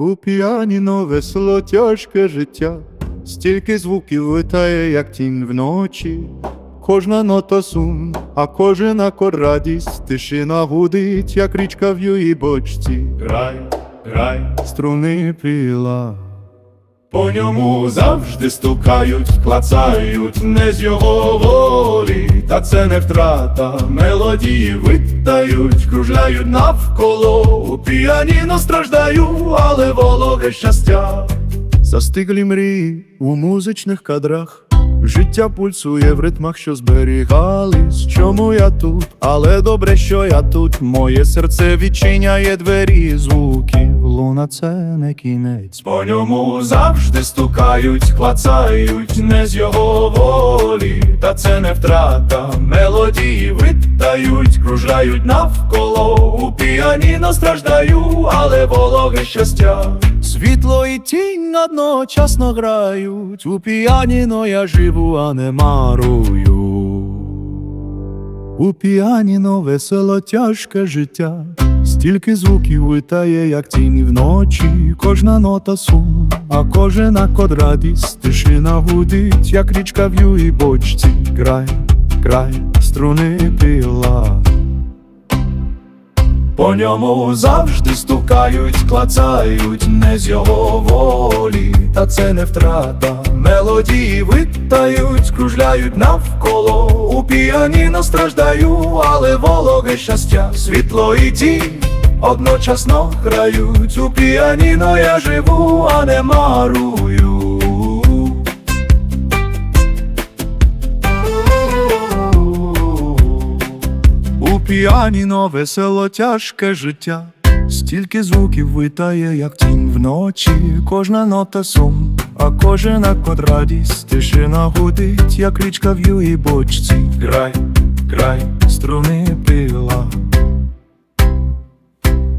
У піаніно весело тяжке життя, стільки звуків витає, як тінь вночі. Кожна нота сум, а кожен акор радість, тишина гудить, як річка в її бочці. Грай, грай, струни піла. По ньому завжди стукають, клацають не з його волі, та це не втрата. Мелодії витають, кружляють навколо. У піаніно страждаю, але вологе щастя. Застиглі мрії у музичних кадрах. Життя пульсує в ритмах, що зберігались. Чому я тут? Але добре, що я тут. Моє серце відчиняє двері, звуки. Луна це не кінець. По ньому завжди стукають, клацають не з його волі, та це не втрата. Мелодії витають, кружляють навколо. У піаніно страждаю, але вологе щастя. Світло і тінь одночасно грають. У піаніно я живу, а не марую. У піаніно весело тяжке життя, стільки звуків витає, як тінь вночі, кожна нота сум, а кожен акорд радість, тишина гудить, як річка в юї бочці, край, край, струни піла. По ньому завжди стукають, клацають не з його волі, та це не втрата. Мелодії витають, кружляють навколо. У піаніно страждаю, але вологе щастя, світло і тінь одночасно грають. У піаніно я живу, а не марую. У піаніно весело тяжке життя, стільки звуків витає, як тінь вночі, кожна нота сум, а кожен акорд радість, тишина гудить, як річка в юї бочці. Грай, грай, струни пила.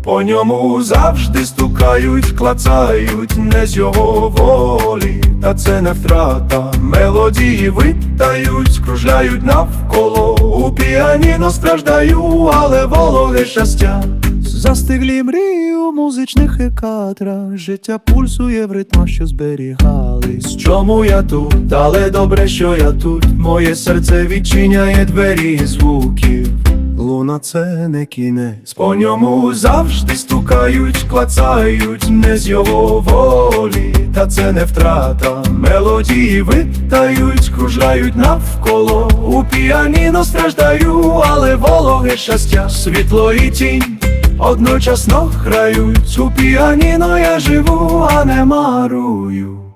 По ньому завжди стукають, клацають не з його волі, та це не втрата. Мелодії витають, кружляють навколо. У піаніно страждаю, але вологе щастя. Застиглі мрії у музичних екадрах Життя пульсує в ритмах, що зберігались. Чому я тут? Але добре, що я тут. Моє серце відчиняє двері звуків. Луна це не кінець, по ньому завжди стукають, клацають не з його волі, та це не втрата. Мелодії витають, кружляють навколо. У піаніно страждаю, але вологе щастя, світло і тінь одночасно грають. У піаніно я живу, а не марую.